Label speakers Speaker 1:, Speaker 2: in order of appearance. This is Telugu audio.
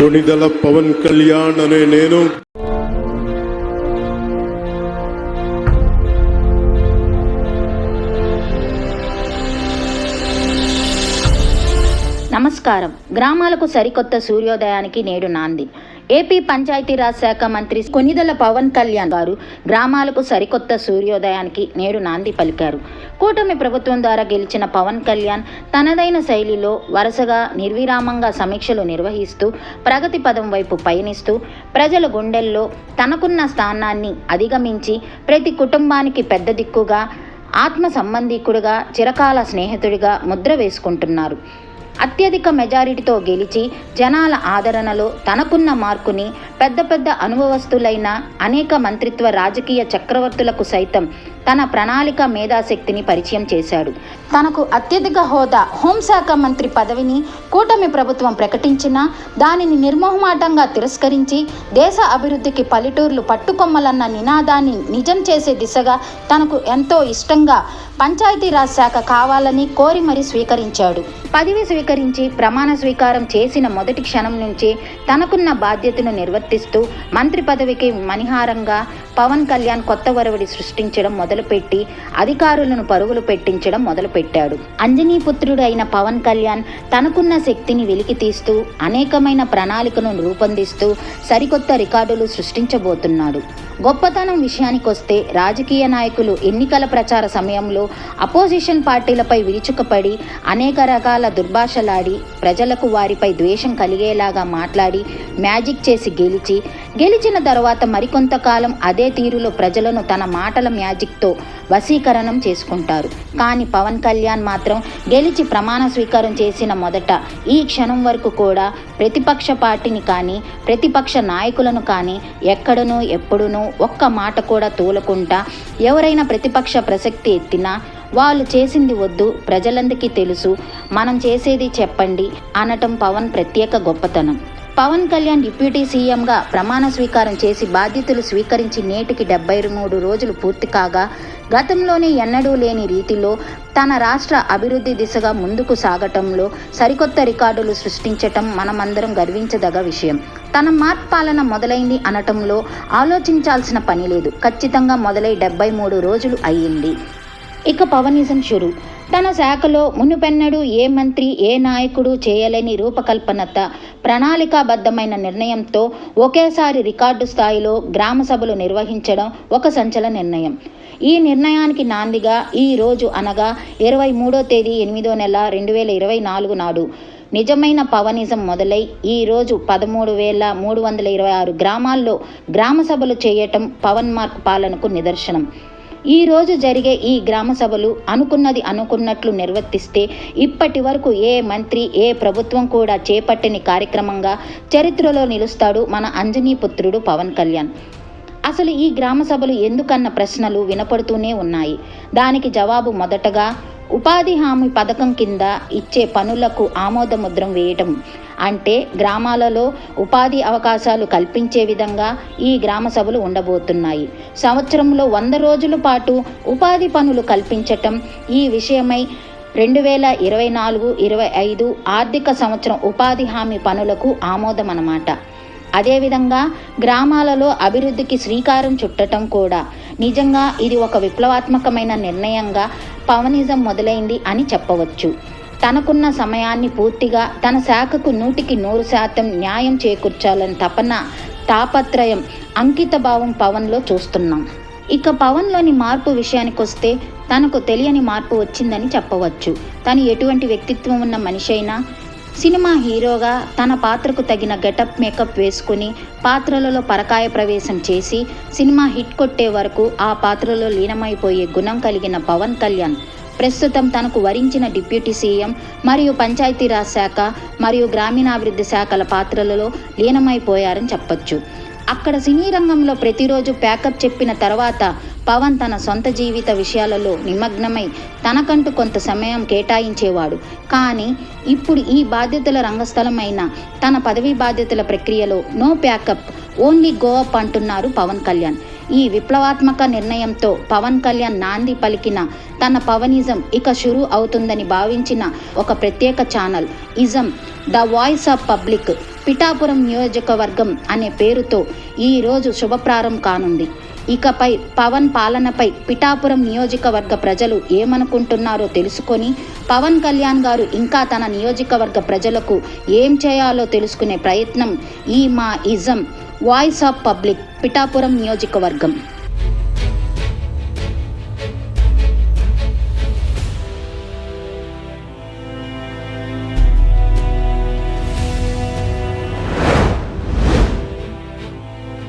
Speaker 1: కొణిదల పవన్ కళ్యాణ్ అనే నేను.
Speaker 2: నమస్కారం. గ్రామాలకు సరికొత్త సూర్యోదయానికి నేడు నాంది. ఏపీ పంచాయతీరాజ్ శాఖ మంత్రి కొనిదల పవన్ కళ్యాణ్ గారు గ్రామాలకు సరికొత్త సూర్యోదయానికి నేడు నాంది పలికారు. కూటమి ప్రభుత్వం ద్వారా గెలిచిన పవన్ కళ్యాణ్ తనదైన శైలిలో వరుసగా నిర్విరామంగా సమీక్షలు నిర్వహిస్తూ ప్రగతి పదం వైపు పయనిస్తూ ప్రజల గుండెల్లో తనకున్న స్థానాన్ని అధిగమించి ప్రతి కుటుంబానికి పెద్ద దిక్కుగా ఆత్మ సంబంధికుడిగా చిరకాల స్నేహితుడిగా ముద్ర వేసుకుంటున్నారు. అత్యధిక మెజారిటీతో గెలిచి జనాల ఆదరణలో తనకున్న మార్కుని పెద్ద పెద్ద అనుభవస్తులైన అనేక మంత్రిత్వ రాజకీయ చక్రవర్తులకు సైతం తన ప్రణాళిక మేధాశక్తిని పరిచయం చేశాడు. తనకు అత్యధిక హోదా హోంశాఖ మంత్రి పదవిని కూటమి ప్రభుత్వం ప్రకటించినా దానిని నిర్మోహమాటంగా తిరస్కరించి దేశ అభివృద్ధికి పల్లెటూర్లు పట్టుకొమ్మలన్న నినాదాన్ని నిజం చేసే దిశగా తనకు ఎంతో ఇష్టంగా పంచాయతీరాజ్ శాఖ కావాలని కోరి మరీ స్వీకరించాడు. పదవి స్వీకరించి ప్రమాణ స్వీకారం చేసిన మొదటి క్షణం నుంచే తనకున్న బాధ్యతను నిర్వర్తిస్తూ మంత్రి పదవికి మణిహారంగా పవన్ కళ్యాణ్ కొత్త వరవడి సృష్టించడం మొదలుపెట్టి అధికారులను పరుగులు పెట్టించడం మొదలుపెట్టాడు. అంజనీపుత్రుడు అయిన పవన్ కళ్యాణ్ తనకున్న శక్తిని వెలికి తీస్తూ అనేకమైన ప్రణాళికను రూపొందిస్తూ సరికొత్త రికార్డులు సృష్టించబోతున్నాడు. గొప్పతనం విషయానికొస్తే రాజకీయ నాయకులు ఎన్నికల ప్రచార సమయంలో అపోజిషన్ పార్టీలపై విరుచుకుపడి అనేక రకాల దుర్భాషలాడి ప్రజలకు వారిపై ద్వేషం కలిగేలాగా మాట్లాడి మ్యాజిక్ చేసి గెలిచి గెలిచిన తర్వాత మరికొంతకాలం అదే తీరులో ప్రజలను తన మాటల మ్యాజిక్తో వశీకరణం చేసుకుంటారు. కానీ పవన్ కళ్యాణ్ మాత్రం గెలిచి ప్రమాణ స్వీకారం చేసిన మొదట ఈ క్షణం వరకు కూడా ప్రతిపక్ష పార్టీని కానీ ప్రతిపక్ష నాయకులను కానీ ఎక్కడనూ ఎప్పుడునూ ఒక్క మాట కూడా తూలకుండా ఎవరైనా ప్రతిపక్ష ప్రసక్తి ఎత్తినా వాళ్ళు చేసింది వద్దు ప్రజలందరికీ తెలుసు మనం చేసేది చెప్పండి అనటం పవన్ ప్రత్యేక గొప్పతనం. పవన్ కళ్యాణ్ డిప్యూటీ సీఎంగా ప్రమాణ స్వీకారం చేసి బాధ్యతలు స్వీకరించి నేటికి డెబ్బై మూడు రోజులు పూర్తి కాగా గతంలోనే ఎన్నడూ లేని రీతిలో తన రాష్ట్ర అభివృద్ధి దిశగా ముందుకు సాగటంలో సరికొత్త రికార్డులు సృష్టించటం మనమందరం గర్వించదగ విషయం. తన మార్క్ పాలన మొదలైంది అనటంలో ఆలోచించాల్సిన పని లేదు. ఖచ్చితంగా మొదలై డెబ్బై మూడు రోజులు అయ్యింది. ఇక పవనిజం షురు తన శాఖలో మునుపెన్నడు ఏ మంత్రి ఏ నాయకుడు చేయలేని రూపకల్పనత ప్రణాళికాబద్ధమైన నిర్ణయంతో ఒకేసారి రికార్డు స్థాయిలో గ్రామ సభలు నిర్వహించడం ఒక సంచల నిర్ణయం. ఈ నిర్ణయానికి నాందిగా ఈ రోజు అనగా ఇరవై మూడో తేదీ ఎనిమిదో నెల రెండు వేల ఇరవై నాలుగు నాడు నిజమైన పవనిజం మొదలై ఈ రోజు పదమూడు వేల మూడు వందల ఇరవై ఆరు గ్రామాల్లో గ్రామ సభలు చేయటం పవన్ మార్క్ పాలనకు నిదర్శనం. ఈ రోజు జరిగే ఈ గ్రామ సభలు అనుకున్నది అనుకున్నట్లు నిర్వర్తిస్తే ఇప్పటి వరకు ఏ మంత్రి ఏ ప్రభుత్వం కూడా చేపట్టని కార్యక్రమంగా చరిత్రలో నిలుస్తాడు మన అంజనీ పుత్రుడు పవన్ కళ్యాణ్. అసలు ఈ గ్రామ సభలు ఎందుకన్న ప్రశ్నలు వినపడుతూనే ఉన్నాయి. దానికి జవాబు మొదటగా ఉపాధి హామీ పథకం కింద ఇచ్చే పనులకు ఆమోదముద్రం వేయటం అంటే గ్రామాలలో ఉపాధి అవకాశాలు కల్పించే విధంగా ఈ గ్రామ సభలు ఉండబోతున్నాయి. సంవత్సరంలో వంద రోజుల పాటు ఉపాధి పనులు కల్పించటం ఈ విషయమై రెండు వేల ఇరవై నాలుగు ఇరవై ఐదు ఆర్థిక సంవత్సరం ఉపాధి హామీ పనులకు ఆమోదం అన్నమాట అదేవిధంగా గ్రామాలలో అభివృద్ధికి శ్రీకారం చుట్టటం కూడా. నిజంగా ఇది ఒక విప్లవాత్మకమైన నిర్ణయంగా పవనిజం మొదలైంది అని చెప్పవచ్చు. తనకున్న సమయాన్ని పూర్తిగా తన శాఖకు నూటికి నూరు శాతం న్యాయం చేకూర్చాలని తపన తాపత్రయం అంకిత భావం పవన్లో చూస్తున్నాం. ఇక పవన్లోని మార్పు విషయానికి వస్తే తనకు తెలియని మార్పు వచ్చిందని చెప్పవచ్చు. తను ఎటువంటి వ్యక్తిత్వం ఉన్న మనిషి అయినా సినిమా హీరోగా తన పాత్రకు తగిన గెటప్ మేకప్ వేసుకుని పాత్రలలో పరకాయ ప్రవేశం చేసి సినిమా హిట్ కొట్టే వరకు ఆ పాత్రలో లీనమైపోయే గుణం కలిగిన పవన్ కళ్యాణ్ ప్రస్తుతం తనకు వరించిన డిప్యూటీ సీఎం మరియు పంచాయతీరాజ్ శాఖ మరియు గ్రామీణాభివృద్ధి శాఖల పాత్రలలో లీనమైపోయారని చెప్పొచ్చు. అక్కడ సినీ రంగంలో ప్రతిరోజు ప్యాకప్ చెప్పిన తర్వాత పవన్ తన సొంత జీవిత విషయాలలో నిమగ్నమై తనకంటూ కొంత సమయం కేటాయించేవాడు. కానీ ఇప్పుడు ఈ బాధ్యతల రంగస్థలమైన తన పదవీ బాధ్యతల ప్రక్రియలో no pack up only go up అంటున్నారు పవన్ కళ్యాణ్. ఈ విప్లవాత్మక నిర్ణయంతో పవన్ కళ్యాణ్ నాంది పలికిన తన పవనిజం ఇక షురు అవుతుందని భావించిన ఒక ప్రత్యేక channel ism the voice of public Pithapuram నియోజకవర్గం అనే పేరుతో ఈరోజు శుభప్రారం కానుంది. ఇకపై పవన్ పాలనపై పిఠాపురం నియోజకవర్గ ప్రజలు ఏమనుకుంటున్నారో తెలుసుకొని పవన్ కళ్యాణ్ గారు ఇంకా తన నియోజకవర్గ ప్రజలకు ఏం చేయాలో తెలుసుకునే ప్రయత్నం ఈ మా ism voice of public Pithapuram నియోజకవర్గం.